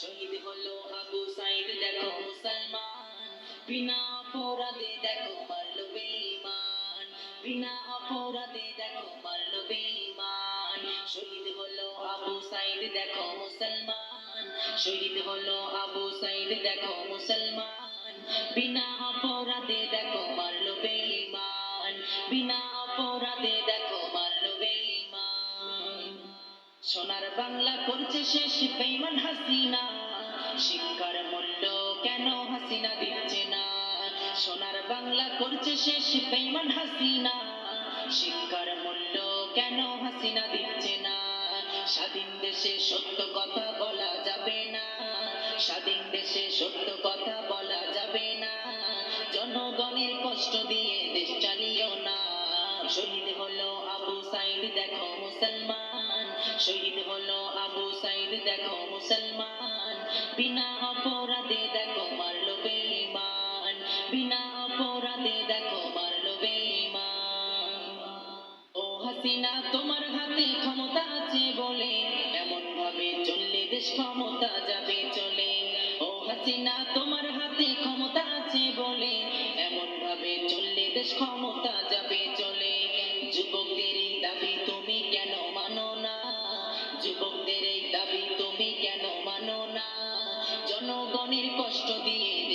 শহীদ হলো আবু সাইদ, দেখো মুসলমান। বিনা অপরাধে দেখো মারলো বেঈমান। বিনা অপরাধে দেখো মারলো বেঈমান। শহীদ হলো আবু সাইদ, দেখো মুসলমান। শহীদ হলো আবু সাইদ, দেখো মুসলমান। বিনা অপরাধে দেখো মারলো বেঈমান। বিনা অপরাধে দেখো মারলো বেঈমান। সোনার বাংলা করছে শেষ কেন হাসিনা দিচ্ছে না? সোনার বাংলা করছে শেষ বেঈমান হাসিনা। শিক্ষার মূল্য কেন হাসিনা দিচ্ছে না? স্বাধীন দেশে সত্য কথা বলা যাবে না। স্বাধীন দেশে সত্য কথা বলা যাবে না। জনগণের কষ্ট দিয়ে দেশ চালিও না। শহীদ হলো আবু সাইদ, দেখো মুসলমান। শহীদ হলো আবু সাইদ, দেখো মুসলমান। বিনা হাসিনা তোমার হাতে ক্ষমতা আছে বলে। এমন ভাবে চললে দেশ ক্ষমতা যাবে চলে। ও হাসিনা, তোমার হাতে ক্ষমতা আছে বলে। এমন ভাবে চললে দেশ ক্ষমতা যাবে চলে। যুবকদের এই দাবি তুমি কেন মানো না? যুবকদের এই দাবি তুমি কেন মানো না? জনগণের কষ্ট দিয়ে